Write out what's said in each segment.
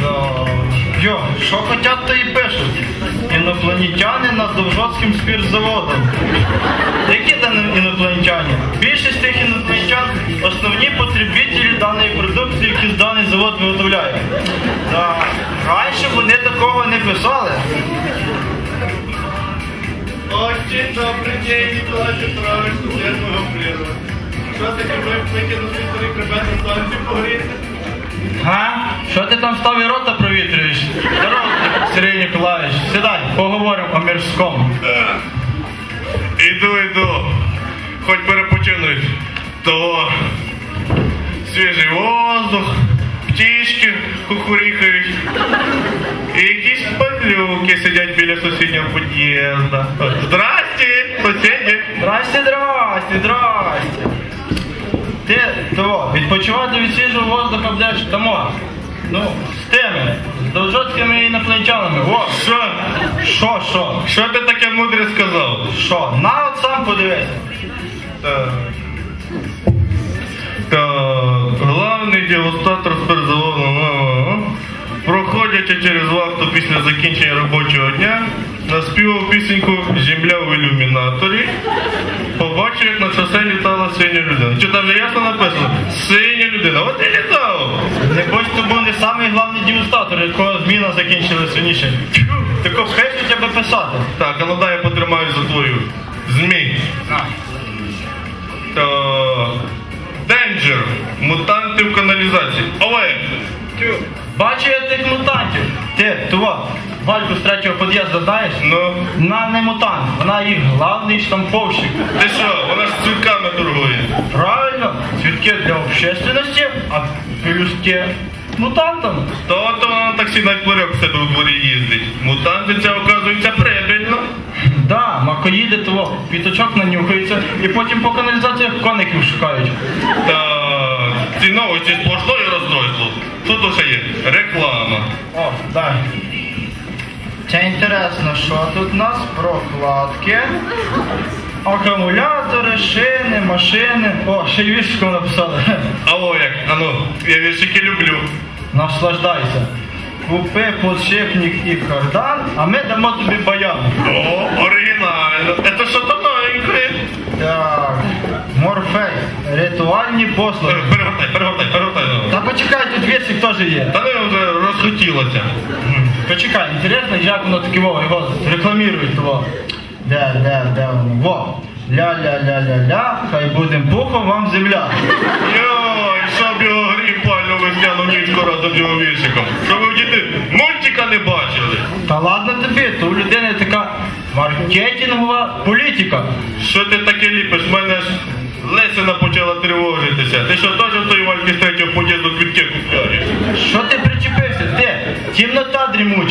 Да. Йо, що хотять, то і пишуть. Інопланетяни над Довжоцьким спіртзаводом. Які там інопланетяни? Більшість тих інопланетян основні потребителі даної продукції, які даний завод виготовляє. Да. Раніше вони такого не писали. Очень добрый день, Николай Петрович, студентного прірва. Що таке ви викинув старий хребет на станцію погоріти? Га? Що ти там став і рота провітрюєш? Здорово, Сергій Ніколаївич. Сідай, поговоримо о мірському. Іду, іду. Хоч перепочинуть. То свіжий воздух, птічки кукурікають. І якісь падлюки сидять біля сусіднього під'їзда. Здрасте, сусіді. Здрасте, здрасте, здрасте. Ти відпочивати від свіжого воздуха будеш тому. Ну, з тими, з довжоцькими інопланетянами. Во, Що? що, що, Що ти таке мудре сказав? що? На от сам подивись. Так. Так, главний дегустатор спиртзаводу, проходячи через вахту після закінчення робочого дня, наспівав пісеньку Земля в ілюмінаторі. Побачив, як на шосе літала синя людина. Чи там вже ясно написано? Синя людина. От і літав. Небось, то був не самий главний дегустатор, якого зміна закінчилась раніше. Тако пишуть, аби писати. Так, а ну дай я потримаю за твою змій. Так. Денджер. Мутанти в каналізації. Олег. Бачу я тих мутантів. Ти, того, Вальку з третього під'їзду знаєш? Ну. Вона не мутант, вона їх главний штамповщик. Ти що, вона ж цвітками торгує. Правильно, цвітки для общественності, а пелюстки мутантам. То то вона на таксі пларьок в себе у дворі їздить. Мутанти це оказується прибильно. Да, макоїди того, піточок нанюхаються і потім по каналізаціях коників шукають. Так, ці новості сплошної розстройство. То ще є? Реклама. О, дай. Це інтересно, що тут у нас прокладки, акумулятори, шини, машини. О, ще й віршиком написали. Алло, як? Ану, я віршики люблю. Наслаждайся. Купи подшипник і кардан, а ми дамо тобі баян. О, оригінально. Це що то новеньке? Так, морфей, ритуальні послуги. Та тут віршик теж є. Та не вже розхотілося. Почекай, інтересно, як воно таке во, його рекламують того. Де, де, де воно? Во. Ля-ля-ля-ля-ля, хай будем пухом вам земля. Йой, щоб його грім пальну весняну нічку разом з його віршиком. Щоб ви діти мультика не бачили. Та ладно тобі, то у людини така маркетингова політика. Що ти таке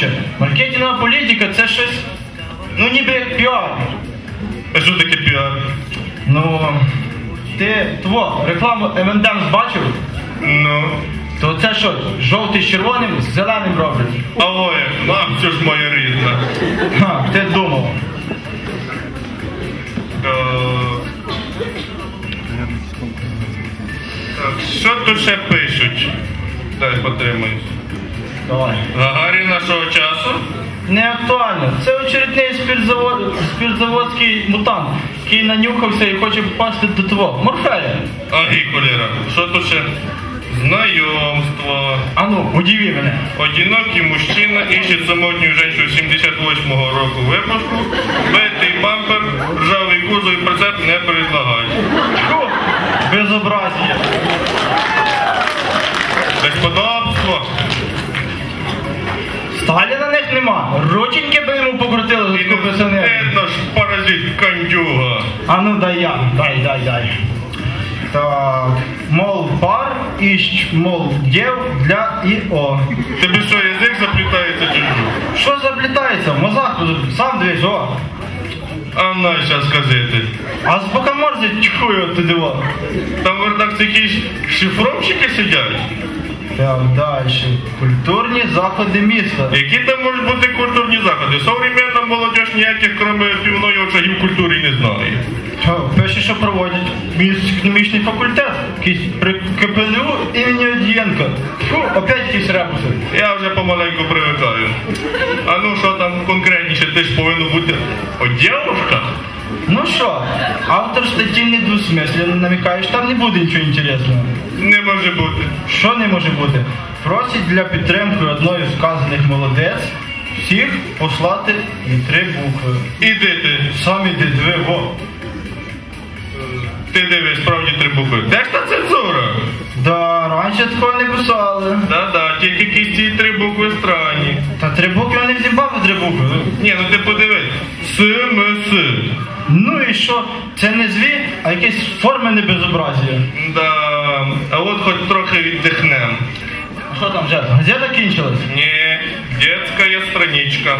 Тімнота. Маркетингова політика це щось, ну ніби як піар. А що таке піар? Ну, ти тво, рекламу M&M's бачив? Ну. То це що, жовтий з червоним, з зеленим роблять? А ой, нам що ж моя рідна. Ха, ти думав. Так, що тут ще пишуть? Дай потримаюсь. Давай. Гагарін нашого часу? Не актуально. Це очередний спіртзавод, спіртзаводський мутант, який нанюхався і хоче попасти до того. Морфея. А гіколера. Що тут ще? Знайомство. Ану, удиви мене. Одинокий мужчина ищет самотнюю женщину 78-го року випуску. Битий бампер, ржавий кузов і прицеп не предлагають. А ну дай я, дай, дай, дай. Так, мол, пар іщ, мол, дєв для ІО. Тобі що, язик заплітається чи що? Що заплітається? В мозах сам дивись, о. А на зараз казати. А з бока тьхую туди во. Там в редакції якісь шифровщики сидять. Так, далі. Культурні заходи міста. Які там можуть бути культурні заходи? Современна молодь ніяких, крім півної очагів культури. Пише, що проводять економічний факультет. Якийсь при КПНУ імені Одієнка. Фу, опять якісь ребуси. Я вже помаленьку привикаю. А ну що там конкретніше, ти ж повинно бути о? Ну що, автор статті недвусмислено намікаєш, там не буде нічого інтересного. Не може бути. Що не може бути? Просить для підтримки одної з вказаних молодець всіх послати і три букви. Іди ти. Самі де дві во. Ти дивись, справді три букви. Де ж та цензура? Да, раніше такого не писали. Да-да, тільки якісь ці три букви странні. Та три букви вони в Зімбабве три букви. Ні, ну ти подивись. С-м-с. Ну і що? Це не зві, а якесь формене безобразія. Да. А от хоч трохи віддихнем. А що там вже? Газета кінчилась? Ні, детська страничка.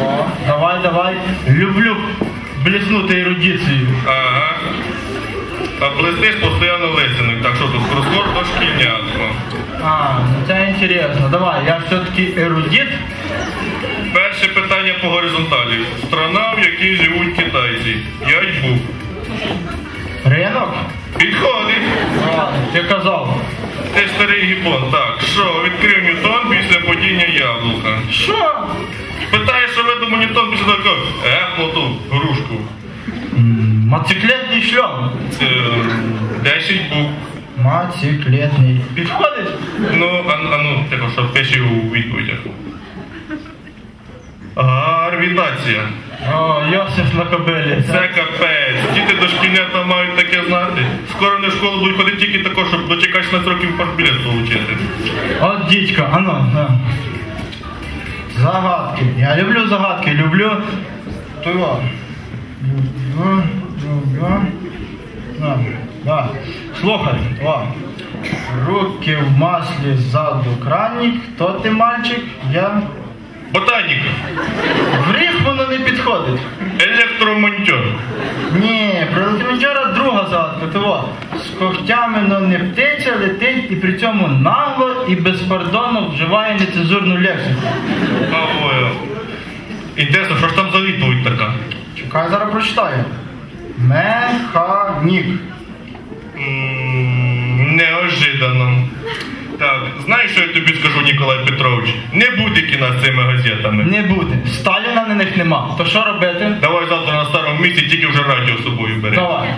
О, давай, давай. Люблю бліснути ерудицією. Ага. А блистиш постійно лисинок, так що тут кросворд дошкільнятко. А, ну це інтересно. Давай, я все-таки ерудит. Перше питання по горизонталі. Страна, в якій живуть китайці. П'ять букв. Ринок? Підходить. А, ти казав. Ти старий гіпон. Так, що, відкрив Ньютон після падіння яблука. Що? Питаєш, що видумав Ньютон після того, ехло ту грушку. М, Мотоциклетний шльом. Мотоциклетний. Підходить? Ну, а, а ну, тихо, що пиши у відповідях. Гарвітація. О, Йосиф на кобилі. Це капець. Діти дошкільнята мають таке знати. Скоро не в школу будуть ходити тільки тако, щоб до 16 років партбілет отримати. От дідька, а ну, на. Загадки. Я люблю загадки, люблю. Того. Люблю, люблю. На, да. Слухай, о. Руки в маслі ззаду краник. Хто ти мальчик? Я. Ботаніка. В ріг воно не підходить. Електромонтер. Ні, про електромонтера друга загадка. Того. З когтями но не птиця летить і при цьому нагло і безпардонно вживає нецензурну лексику. Ой. Інтересно, що ж там за відповідь така? Чекай, зараз прочитаю. Механік. Неожиданно. Так, знаєш, що я тобі скажу, Ніколай Петрович? Не буде кіна з цими газетами. Не буде. Сталіна на них нема. То що робити? Давай завтра на старому місці тільки вже радіо з собою бери. Давай.